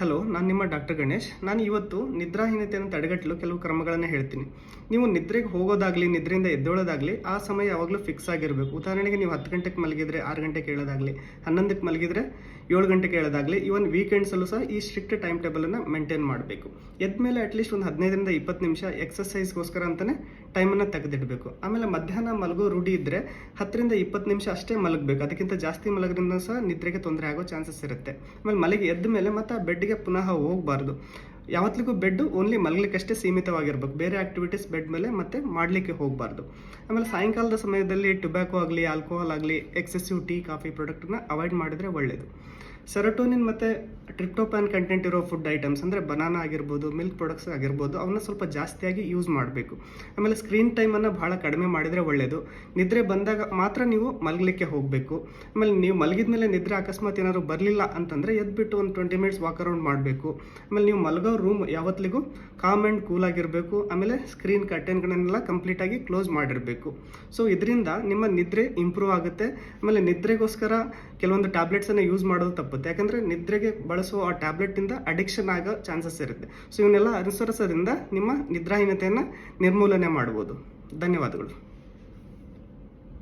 Hello, ನಾನು ನಿಮ್ಮ doctor Ganesh. ನಾನು ಇವತ್ತು ನಿದ್ರಾಹೀನತೆಯನ್ನು ತಡೆಗಟ್ಟಲು ಕೆಲವು ಕ್ರಮಗಳನ್ನು ಹೇಳ್ತೀನಿ. ನೀವು ನಿದ್ರೆಗೆ ಹೋಗೋದಾಗಲಿ, ನಿದ್ರೆಯಿಂದ ಎದ್ದೋಳೋದಾಗಲಿ, ಆ ಸಮಯ ಯಾವಾಗಲೂ ಫಿಕ್ಸ್ ಆಗಿರಬೇಕು. ಉದಾಹರಣೆಗೆ ನೀವು ಹತ್ತು ಗಂಟೆಗೆ ಮಲಗಿದರೆ ಆರು ಗಂಟೆಗೆ ಹೇಳೋದಾಗಲಿ ಹನ್ನೊಂದಕ್ಕೆ ಮಲಗಿದರೆ ಏಳು ಗಂಟೆಗೆ ಹೇಳೋದಾಗಲಿ ಇವನ್ ವೀಕೆಂಡ್ಸಲ್ಲೂ ಸಹ ಈ ಸ್ಟ್ರಿಕ್ಟ್ ಟೈಮ್ ಟೇಬಲನ್ನು ಮೇಂಟೈನ್ ಮಾಡಬೇಕು. ಎದ್ದ ಮೇಲೆ ಅಟ್ಲೀಸ್ಟ್ ಒಂದು ಹದಿನೈದರಿಂದ ಇಪ್ಪತ್ತು ನಿಮಿಷ ಎಕ್ಸಸೈಸ್ಗೋಸ್ಕರ ಅಂತಲೇ ಟೈಮನ್ನು ತೆಗೆದಿಡಬೇಕು. ಆಮೇಲೆ ಮಧ್ಯಾಹ್ನ ಮಲಗೋ ರೂಢಿ ಇದ್ದರೆ ಹತ್ತರಿಂದ ಇಪ್ಪತ್ತು ನಿಮಿಷ ಅಷ್ಟೇ ಮಲಗಬೇಕು. ಅದಕ್ಕಿಂತ ಜಾಸ್ತಿ ಮಲಗೋದ್ರಿಂದ ಸಹ ನಿದ್ರೆಗೆ ತೊಂದರೆ ಆಗೋ ಚಾನ್ಸಸ್ ಇರುತ್ತೆ. ಆಮೇಲೆ ಮಲಗಿ ಎದ್ದ ಮೇಲೆ ಮತ್ತೆ ಬೆಡ್ಗೆ ಪುನಃ ಹೋಗಬಾರ್ದು. ಯಾವತ್ತಿಗೂ ಬೆಡ್ಡು ಓನ್ಲಿ ಮಲಗಲಿಕ್ಕಷ್ಟೇ ಸೀಮಿತವಾಗಿರ್ಬೇಕು. ಬೇರೆ ಆಕ್ಟಿವಿಟೀಸ್ ಬೆಡ್ ಮೇಲೆ ಮತ್ತೆ ಮಾಡಲಿಕ್ಕೆ ಹೋಗಬಾರ್ದು. ಆಮೇಲೆ ಸಾಯಂಕಾಲದ ಸಮಯದಲ್ಲಿ ಟೊಬ್ಯಾಕೋ ಆಗಲಿ, ಆಲ್ಕೋಹಾಲ್ ಆಗಲಿ ಎಕ್ಸೆಸಿವ್ ಟೀ, ಕಾಫಿ ಪ್ರಾಡಕ್ಟನ್ನ ಅವಾಯ್ಡ್ ಮಾಡಿದರೆ ಒಳ್ಳೆಯದು ಸೆರೋಟೋನಿನ್ ಮತ್ತು ಟ್ರಿಪ್ಟೋಪ್ಯಾನ್ ಕಂಟೆಂಟ್ ಇರೋ ಫುಡ್ ಐಟಮ್ಸ್ ಅಂದರೆ ಬನಾನಾ ಆಗಿರ್ಬೋದು ಮಿಲ್ಕ್ ಪ್ರಾಡಕ್ಟ್ಸ್ ಆಗಿರ್ಬೋದು ಅವನ್ನ ಸ್ವಲ್ಪ ಜಾಸ್ತಿಯಾಗಿ ಯೂಸ್ ಮಾಡಬೇಕು. ಆಮೇಲೆ ಸ್ಕ್ರೀನ್ ಟೈಮನ್ನು ಭಾಳ ಕಡಿಮೆ ಮಾಡಿದರೆ ಒಳ್ಳೆಯದು ನಿದ್ರೆ ಬಂದಾಗ ಮಾತ್ರ ನೀವು ಮಲಗಲಿಕ್ಕೆ ಹೋಗಬೇಕು. ಆಮೇಲೆ ನೀವು ಮಲಗಿದ ಮೇಲೆ ನಿದ್ರೆ ಅಕಸ್ಮಾತ್ ಏನಾದ್ರು ಬರಲಿಲ್ಲ ಅಂತಂದರೆ ಎದ್ಬಿಟ್ಟು ಒಂದು ಟ್ವೆಂಟಿ ಮಿನಿಟ್ಸ್ ವಾಕ್ ಅರೌಂಡ್ ಮಾಡಬೇಕು. ಆಮೇಲೆ ನೀವು ಮಲಗೋ ರೂಮ್ ಯಾವತ್ತಿಗೂ ಕಾಮ್ ಆ್ಯಂಡ್ ಕೂಲ್ ಆಗಿರಬೇಕು. ಆಮೇಲೆ ಸ್ಕ್ರೀನ್ ಕರ್ಟನ್ಗಳನ್ನೆಲ್ಲ ಕಂಪ್ಲೀಟಾಗಿ ಕ್ಲೋಸ್ ಮಾಡಿರಬೇಕು. ಸೊ ಇದರಿಂದ ನಿಮ್ಮ ನಿದ್ರೆ ಇಂಪ್ರೂವ್ ಆಗುತ್ತೆ. ಆಮೇಲೆ ನಿದ್ರೆಗೋಸ್ಕರ ಕೆಲವೊಂದು ಟ್ಯಾಬ್ಲೆಟ್ಸನ್ನು ಯೂಸ್ ಮಾಡೋದು ತಪ್ಪುತ್ತೆ ಯಾಕಂದರೆ ನಿದ್ರೆಗೆ ಬಳಸುವ ಆ ಟ್ಯಾಬ್ಲೆಟಿಂದ ಅಡಿಕ್ಷನ್ ಆಗೋ ಚಾನ್ಸಸ್ ಇರುತ್ತೆ. ಸೊ ಇವನ್ನೆಲ್ಲ ಅನುಸರಿಸೋದ್ರಿಂದ ನಿಮ್ಮ ನಿದ್ರಾಹೀನತೆಯನ್ನು ನಿರ್ಮೂಲನೆ ಮಾಡ್ಬೋದು. ಧನ್ಯವಾದಗಳು.